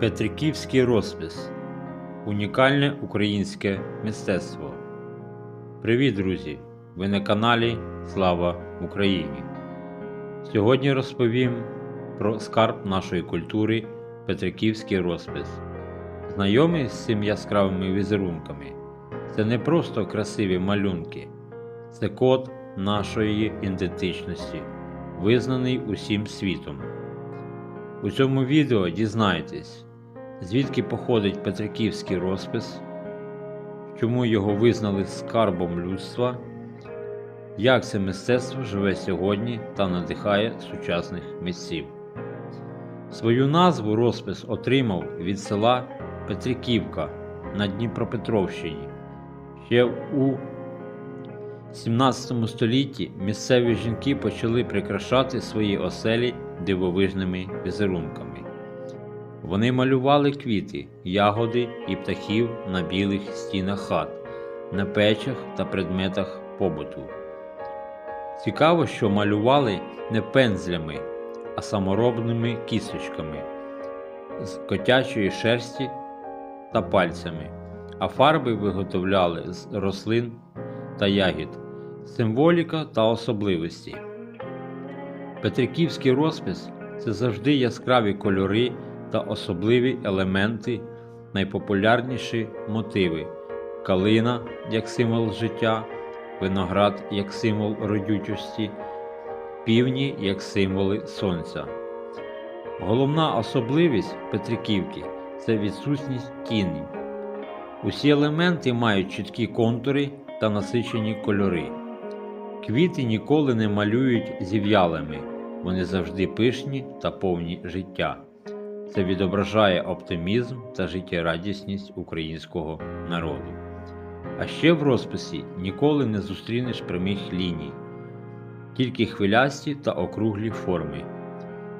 Петриківський розпис унікальне українське мистецтво. Привіт, друзі! Ви на каналі Слава Україні! Сьогодні розповім про скарб нашої культури Петриківський розпис. Знайомі з цими яскравими візерунками. Це не просто красиві малюнки, це код нашої ідентичності, визнаний усім світом. У цьому відео дізнаєтесь, звідки походить Петриківський розпис, чому його визнали скарбом людства, як це мистецтво живе сьогодні та надихає сучасних митців. Свою назву розпис отримав від села Петриківка на Дніпропетровщині. Ще у 17 столітті місцеві жінки почали прикрашати свої оселі дивовижними візерунками. Вони малювали квіти, ягоди і птахів на білих стінах хат, на печах та предметах побуту. Цікаво, що малювали не пензлями, а саморобними кісточками з котячої шерсті та пальцями, а фарби виготовляли з рослин та ягід, символіка та особливості. Петриківський розпис це завжди яскраві кольори та особливі елементи, найпопулярніші мотиви калина як символ життя, виноград як символ родючості, півні як символи сонця. Головна особливість Петриківки це відсутність тіні. Усі елементи мають чіткі контури та насичені кольори. Квіти ніколи не малюють зів'ялими, вони завжди пишні та повні життя. Це відображає оптимізм та життєрадісність українського народу. А ще в розписі ніколи не зустрінеш прямих ліній, тільки хвилясті та округлі форми.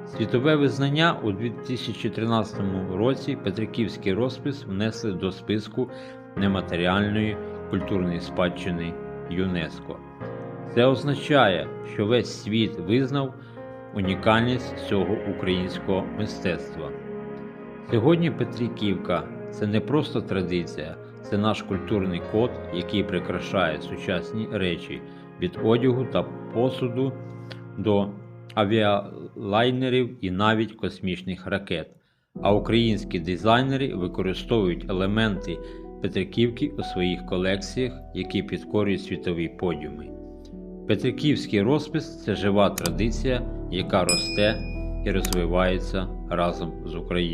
Світове визнання у 2013 році Петриківський розпис внесли до списку нематеріальної культурної спадщини ЮНЕСКО. Це означає, що весь світ визнав унікальність цього українського мистецтва. Сьогодні Петриківка це не просто традиція, це наш культурний код, який прикрашає сучасні речі від одягу та посуду до авіалайнерів і навіть космічних ракет. А українські дизайнери використовують елементи Петриківки у своїх колекціях, які підкорюють світові подіуми. Петриківський розпис це жива традиція, яка росте і розвивається разом з Україною.